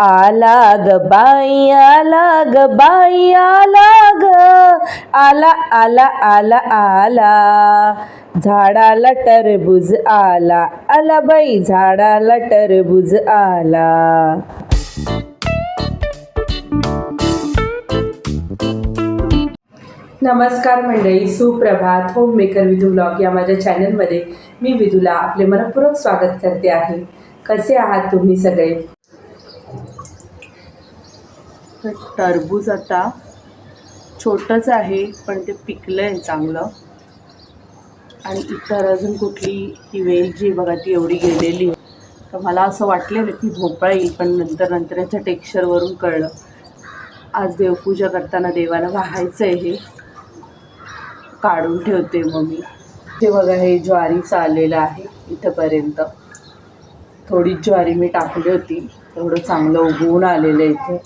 आला ग बाई आला ग बाई आला ग आला आला आला. आला झाडाला टरबूज आला. आला बाई झाडाला टरबूज आला. नमस्कार मंडळी सुप्रभात. होम मेकर विधू ब्लॉग या माझ्या चॅनलमध्ये मी विधूला आपले मनपूर्वक स्वागत करते आहे. कसे आहात तुम्ही सगळे? टरबूज आता छोटंच आहे पण ते पिकलं आहे चांगलं. आणि इतर अजून कुठली ही वेल जी बघा ती एवढी गेलेली. आहे तर मला असं वाटलेलं की भोपळा येईल पण नंतर नंतर याच्या टेक्स्चरवरून कळलं. आज देवपूजा करताना देवाला वाहायचं आहे हे. काढून ठेवते मग मी ते बघा हे ज्वारीचं आलेलं आहे इथंपर्यंत. थोडी ज्वारी मी टाकली होती. तेवढं चांगलं उगवून आलेलं आहे इथे.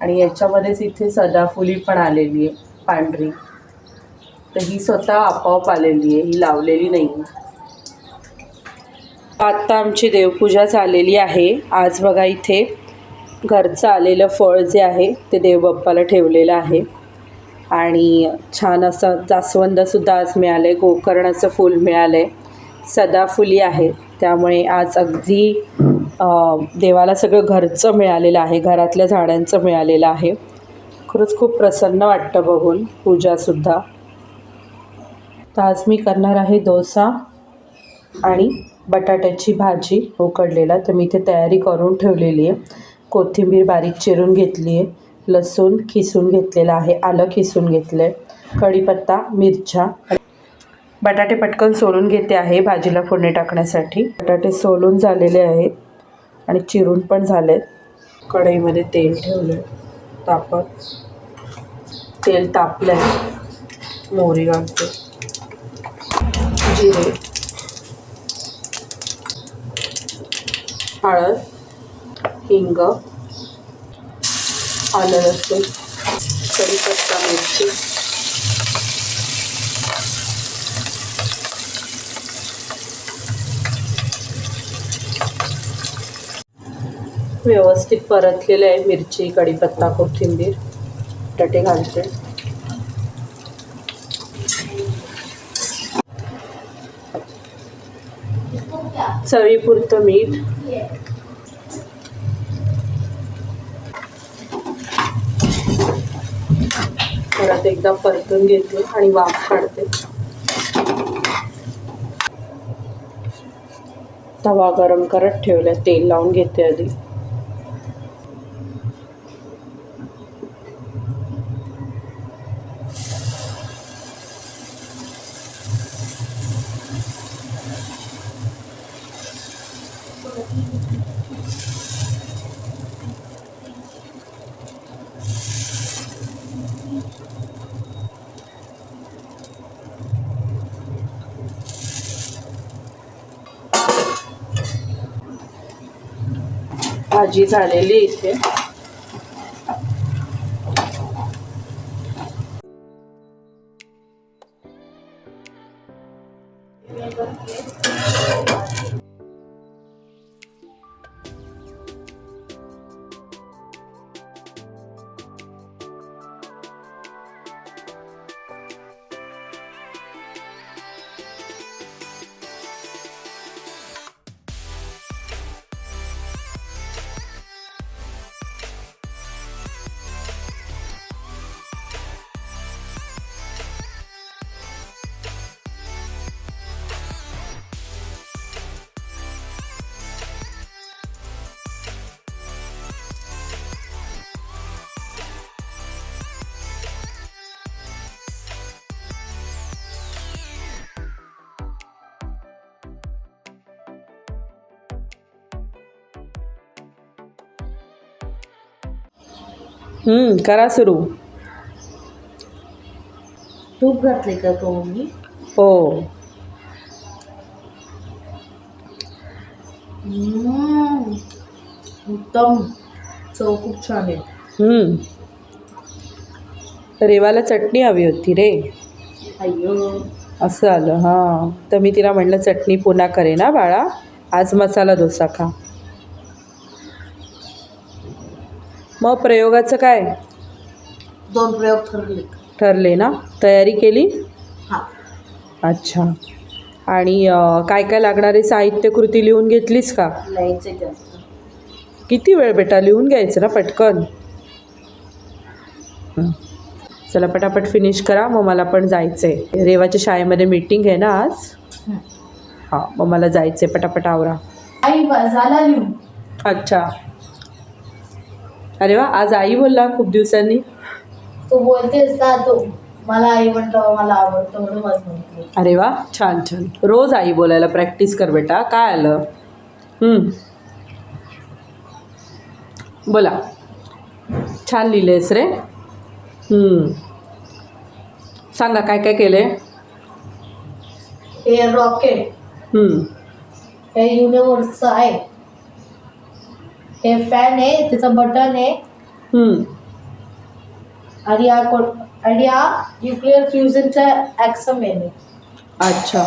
आणि याच्यामध्येच इथे सदाफुली पण आलेली आहे पांढरी. तर ही स्वतः आपोआप आलेली आहे ही लावलेली नाही. आत्ता आमची देवपूजा झालेली आहे. आज बघा इथे घरचं आलेलं फळ जे आहे ते देवबाप्पाला ठेवलेलं आहे. आणि छान असं जास्वंदसुद्धा आज मिळालं आहे गोकर्णाचं फूल मिळालं आहे सदाफुली आहे त्यामुळे आज अगदी देवाला सगळं घरचं मिळालेलं आहे घरातल्या झाडांचं मिळालेलं आहे. खरंच खूप प्रसन्न वाटतं बघून पूजासुद्धा. तर आज मी करणार आहे डोसा आणि बटाट्याची भाजी उकडलेला तर मी इथे तयारी करून ठेवलेली आहे. कोथिंबीर बारीक चिरून घेतली आहे लसूण खिसून घेतलेलं आहे आलं खिसून घेतलं आहे कढीपत्ता मिरच्या. बटाटे पटकन सोलून घेते आहे भाजीला फोडणी टाकण्यासाठी. बटाटे सोलून झालेले आहेत. आणि चिरून पण झालेत. कढईमध्ये तेल ठेवलं आहे तापत. तेल तापलं आहे मोहरी घालते. जिरे. हळद. हिंग. आलं लसूण. कढीपत्ता मिरची. व्यवस्थित परतलेलं आहे मिरची कढीपत्ता कोथिंबीर बटाटे घालते. चवीपुरतं मीठ. परत एकदा परतून घेते आणि वाफ काढते. तवा गरम करत ठेवला तेल लावून घेते आधी. भाजी झालेली इथे. करा सुरू. तूप घातले का तो मी हो. उत्तम. चव खूप छान आहे. हम्म. रेवाला चटणी हवी होती रे. अय्यो. असं आलं हां. तर मी तिला म्हणलं चटणी पुन्हा करे ना बाळा. आज मसाला डोसा खा. मग प्रयोगाचं काय? दोन प्रयोग ठरले. ठरले ना? तयारी केली? हा. अच्छा. आणि अं, काय काय लागणारे साहित्य कृती लिहून घेतलीस का? लिहायचे जास्त किती वेळ बेटा? लिहून घ्यायचं ना पटकन. हं. चला पटापट फिनिश करा मग मला पण जायचं आहे रेवाच्या शाळेमध्ये मीटिंग आहे ना आज? हं. मग मला जायचं आहे पटापट आवरा. आई बा झाला लिहून. अच्छा. अरे वा आज आई बोलला खूप दिवसांनी? तू बोलतेस ना तू. मला आई म्हणतो मला आवडतं म्हणून म्हणते अरे वा छान छान. रोज आई बोलायला प्रॅक्टिस कर बेटा काय आलं? हं. बोला. छान लिहिलेस रे. हं. सांगा काय काय केले हे रॉकेट. हे युनिव्हर्सचं आहे. हे फॅन आहे त्याचं बटन आहे. आणि हा कोण आणि हा न्यूक्लिअर फ्युजनचा ॲक्सम आहे. अच्छा.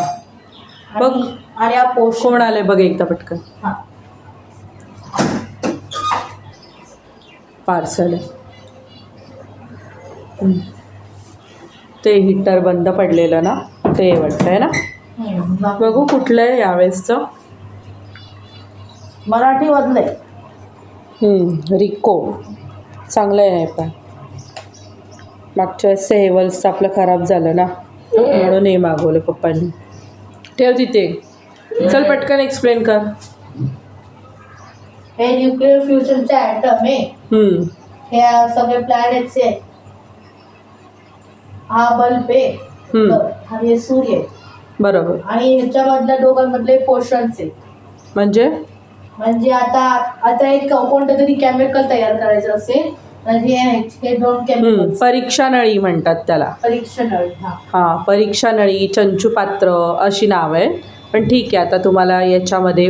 बघ. आणि हा पोस्ट कोण आलंय बघ एकदा पटकन. हा. पार्सल आहे. ते हिटर बंद पडलेलं ना? ते वाटतं आहे ना? हम्म. बघू कुठलं आहे यावेळेसचं. मराठी मधलं आहे रिको. चांगलं आहे पण. मागच्या वेळेस हेवल्सचं आपलं खराब झालं ना म्हणून हे मागवलं पप्पांनी. ठेव तिथे. चल पटकन एक्सप्लेन कर. हे न्यूक्लिअर फ्युजनचा ॲटम आहे. हं, हे सगळे प्लॅनेट्स आहे. हा बल्ब आहे. आणि हे सूर्य आहे. बरोबर. आणि ह्याच्यामधल्या दोघांमधले पोर्शन्स आहे म्हणजे? म्हणजे आता आता एक कोणतं तरी केमिकल तयार करायचं असेल तर हे दोन केमिकल परीक्षा नळी म्हणतात त्याला. परीक्षण आहे, हा. परीक्षा नळी चंचुपात्र अशी नावं आहे पण ठीक आहे आता तुम्हाला याच्यामध्ये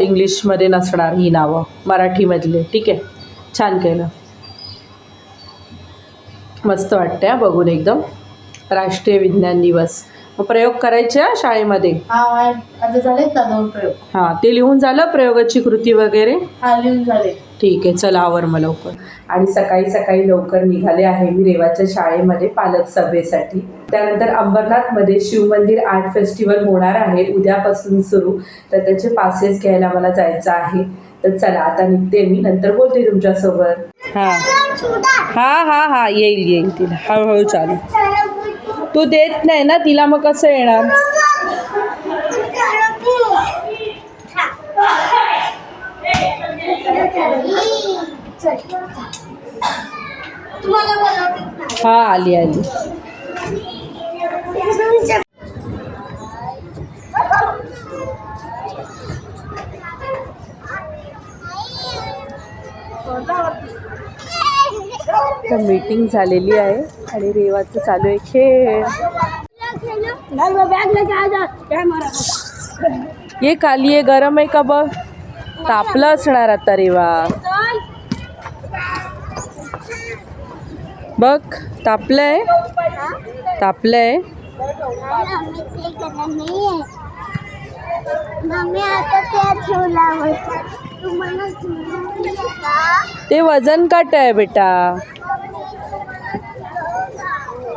इंग्लिशमध्ये नसणार ही नावं मराठीमधले. ठीक आहे छान केलं. मस्त वाटतं हा बघून एकदम. राष्ट्रीय विज्ञान दिवस. प्रयोग करायचे हा शाळेमध्ये. हा आता झालेत ना दोन प्रयोग. हां ते लिहून झालं प्रयोगाची कृती वगैरे? हा लिहून झाले. ठीक आहे चला आवर मग लवकर. आणि सकाळी सकाळी लवकर निघाले आहे मी रेवाच्या शाळेमध्ये पालक सभेसाठी. त्यानंतर अंबरनाथमध्ये शिवमंदिर आर्ट फेस्टिवल होणार आहे उद्यापासून सुरू. तर त्याचे पासेस घ्यायला मला जायचं आहे. तर चला आता निघते मी. नंतर बोलते तुमच्यासोबत. हां. हां हां हां येईल येईल तिला. हळूहळू चालू. तू देत नाही ना तिला मग कसं येणार? हां आली आली. तर मीटिंग झालेली आहे आणि रेवाचं चालू आहे खेळ. ये खाली आहे गरम आहे का बघ? तापलं असणार आता रेवा. बघ तापलंय? तापलंय? ते वजन काट आहे बेटा.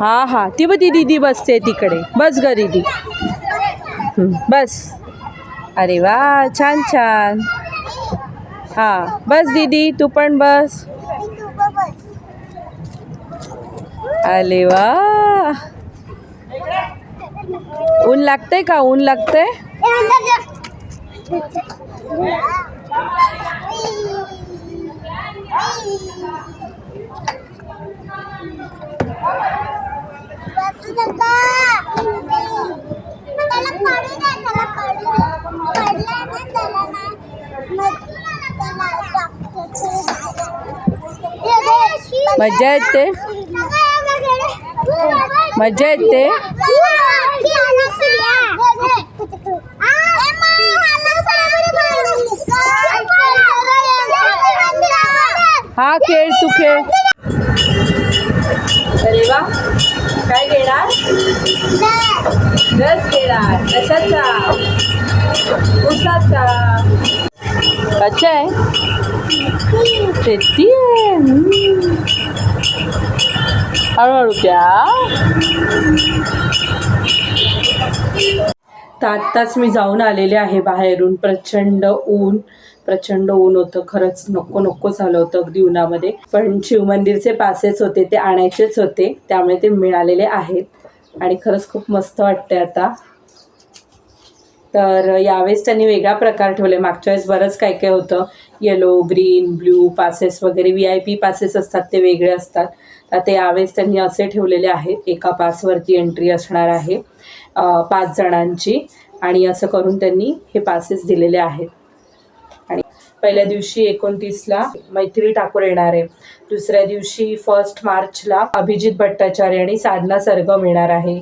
हा हा. ती बघ ती दीदी बसते तिकडे. बस ग दीदी. बस. अरे वा छान छान. हां. बस दीदी तू पण बस. अरे वा. ऊन लागतंय का? ऊन लागतंय? मजा येते. मजा येते. हा खेळ तू खेळ. अरे वा. काय घेणार? रस घेणार. कशाचा? उसाचा. कच्चा आहे. शेती आहे. हळूहळू द्या तर आत्ताच मी जाऊन आलेले आहे बाहेरून. प्रचंड ऊन प्रचंड ऊन होतं. खरंच नको नको झालं होतं अगदी उन्हामध्ये. पण शिवमंदिरचे पासेस होते ते आणायचेच होते. त्यामुळे ते मिळालेले आहेत. आणि खरंच खूप मस्त वाटते आता. तर यावेळेस त्यांनी वेगळा प्रकार ठेवले मागच्या वेळेस बरंच काय काय होतं. येलो ग्रीन ब्ल्यू पासेस वगैरे व्ही आय पी पासेस असतात ते वेगळे असतात. तर ते यावेळेस त्यांनी असे ठेवलेले आहेत एका पासवरती एंट्री असणार आहे पाच जणांची आणि असं करून त्यांनी हे पासेस दिलेले आहेत. आणि पहिल्या दिवशी एकोणतीसला मैत्री ठाकूर येणार आहे. दुसऱ्या दिवशी फर्स्ट मार्चला अभिजित भट्टाचार्य आणि साधना सरगम येणार आहे.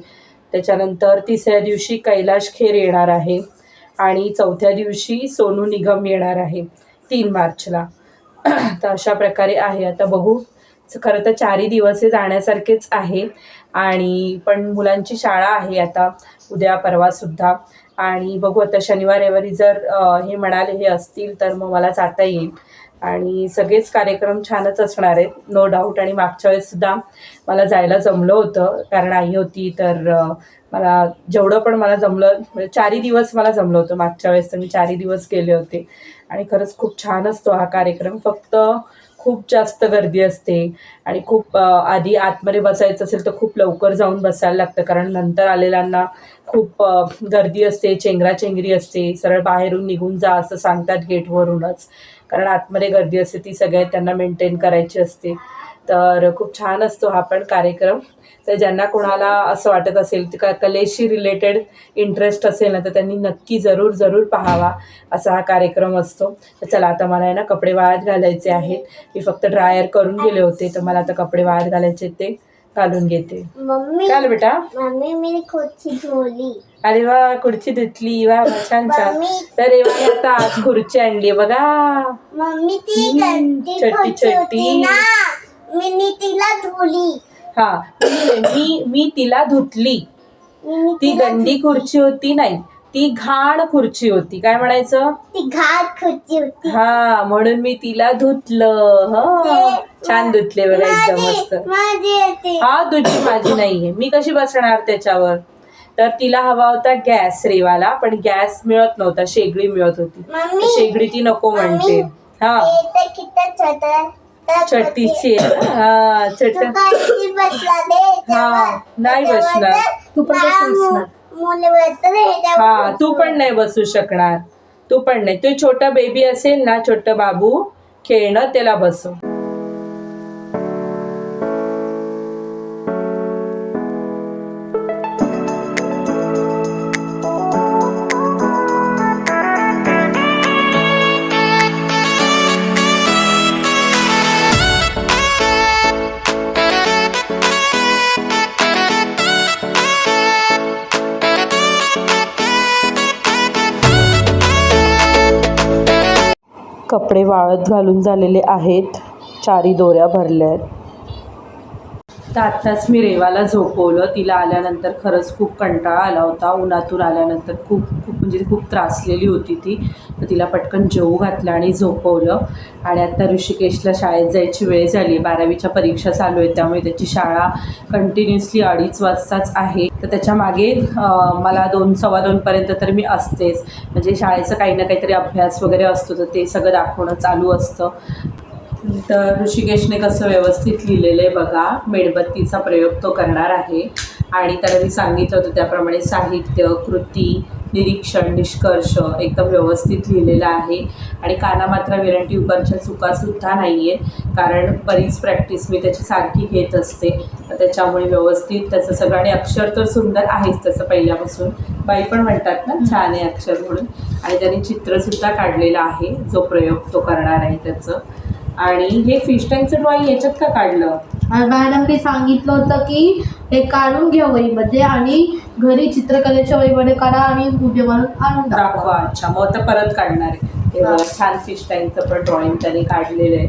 त्याच्यानंतर तिसऱ्या दिवशी कैलाश खेर येणार आहे आणि चौथ्या दिवशी सोनू निगम येणार आहे तीन मार्चला. तर अशा प्रकारे आहे. आता बघू खरं तर चारही दिवस हे जाण्यासारखेच आहे. आणि पण मुलांची शाळा आहे आता उद्या परवासुद्धा आणि बघू आता शनिवार रविवारी जर हे म्हणाले हे असतील तर मग मला जाता येईल. आणि सगळेच कार्यक्रम छानच असणार आहेत. नो डाऊट आणि मागच्या वेळेससुद्धा मला जायला जमलं होतं. कारण आई होती तर मला जेवढं पण मला जमलं म्हणजे चारही दिवस मला जमलं होतं. मागच्या वेळेस तर मी चारही दिवस गेले होते. आणि खरंच खूप छान असतो हा कार्यक्रम. फक्त खूप जास्त गर्दी असते. आणि खूप आधी आतमध्ये बसायचं असेल तर खूप लवकर जाऊन बसायला लागतं. कारण नंतर आलेल्यांना खूप गर्दी असते चेंगराचेंगरी असते. सरळ बाहेरून निघून जा असं सांगतात गेटवरूनच. कारण आतमध्ये गर्दी असते ती सगळ्यात त्यांना मेंटेन करायची असते. तर खूप छान असतो हा पण कार्यक्रम. तर ज्यांना कोणाला असं वाटत असेल की कलेशी रिलेटेड इंटरेस्ट असेल ना तर त्यांनी नक्की जरूर जरूर पाहावा. असा हा कार्यक्रम असतो. तर चला आता मला आहे ना कपडे वाळत घालायचे आहेत. मी फक्त ड्रायर करून गेले होते तर मला आता कपडे वाळत घालायचे ते घालून घेते. मम्मी चाल बेटा. मम्मी खुर्ची अरे वा खुर्ची धुतली. वा छान छान. मम्मी. तर रेवाने आता आज खुर्ची आणली बघा. मम्मी ती हम्म, गंदी चट्टी, खुर्ची चट्टी. होती ना. मी तिला धुली हा. मी मी तिला धुतली. ती गंदी खुर्ची होती नाही. ती घाण खुर्ची होती. काय म्हणायचं? ती घाट खुर्ची होती. हा म्हणून मी तिला धुतलं. ह. छान धुतले बघा एकदम मस्त. हा तुझी माझी नाहीये. मी कशी बसणार त्याच्यावर? तर तिला हवा होता गॅस रेवाला पण गॅस मिळत नव्हता. शेगडी मिळत होती. शेगडी ती नको म्हणते. हा. चट्टीची? हा चट हा, नाही बसणार. तू पण बसणार? हा तू पण नाही बसू शकणार. तू पण नाही. तू छोटा बेबी असेल ना छोटा बाबू खेळणं त्याला बसव. कपडे वाळत घालून झालेले आहेत. चारी दोऱ्या भरल्या आहेत तर आत्ताच मी रेवाला झोपवलं. तिला आल्यानंतर खरंच खूप कंटाळा आला होता. उन्हातून आल्यानंतर खूप खूप म्हणजे खूप त्रासलेली होती ती. तर तिला पटकन जेवू घातलं आणि झोपवलं. आणि आत्ता ऋषिकेशला शाळेत जायची वेळ झाली. बारावीच्या परीक्षा चालू आहेत. त्यामुळे त्याची शाळा कंटिन्युअसली अडीच वाजताच आहे. तर त्याच्यामागे मला दोन सव्वा दोनपर्यंत तर मी असतेच. म्हणजे शाळेचं काही ना काहीतरी अभ्यास वगैरे असतो. तर ते सगळं दाखवणं चालू असतं. तर ऋषिकेशने कसं व्यवस्थित लिहिलेलं आहे बघा मेणबत्तीचा प्रयोग तो करणार आहे. आणि त्याला मी सांगितलं होतं त्याप्रमाणे साहित्य कृती निरीक्षण निष्कर्ष एकदम व्यवस्थित लिहिलेलं आहे. आणि कानामात्रा विरंटी उकारच्या चुकासुद्धा नाही आहे कारण बरीच प्रॅक्टिस मी त्याची सारखी घेत असते. त्याच्यामुळे व्यवस्थित त्याचं सगळं आणि अक्षर तर सुंदर आहेच त्याचं पहिल्यापासून. बाई पण म्हणतात ना छान आहे अक्षर म्हणून. आणि त्याने चित्रसुद्धा काढलेलं आहे जो प्रयोग तो करणार आहे त्याचं. आणि हे फिश टँकचं ड्रॉइंग याच्यात का काढलं? मॅडमने सांगितलं होतं की हे काढून घ्या वहीमध्ये आणि घरी चित्रकलेच्या वहीमध्ये काढा आणि उद्या म्हणून आणून दाखवा. दाखवा अच्छा. मग आता परत काढणार आहे. हे बघा, छान फिश टँकचं पण ड्रॉइंग त्याने काढलेलं आहे.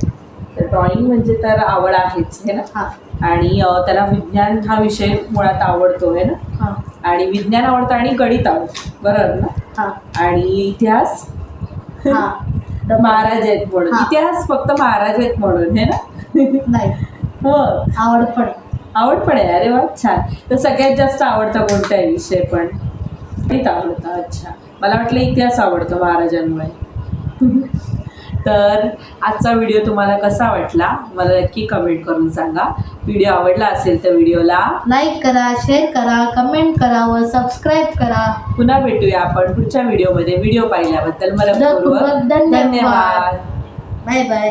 तर ड्रॉइंग म्हणजे तर आवड आहेच हे ना? हा. आणि अं, त्याला विज्ञान हा विषय मुळात आवडतो आहे ना? हा. आणि विज्ञान आवडतं आणि गणित आवडतं. बरोबर ना? हा. आणि इतिहास? हा. महाराज आहेत म्हणून. हा. इतिहास फक्त महाराज आहेत म्हणून हे ना? नाही. मग आवड पण. आवड पण आहे. अरे वा छान. तर सगळ्यात जास्त आवडता कोणता आहे विषय पण? गणित आवडतं अच्छा. मला वाटलं इतिहास आवडतो महाराजांमुळे. तर आजचा व्हिडिओ तुम्हाला कसा वाटला? मला नक्की कमेंट करून सांगा. व्हिडिओ आवडला असेल तर व्हिडिओला लाईक करा शेअर करा कमेंट करा व सबस्क्राईब करा. पुन्हा भेटूया आपण पुढच्या व्हिडिओमध्ये व्हिडिओ पाहिल्याबद्दल धन्यवाद. धन्यवाद. Bye bye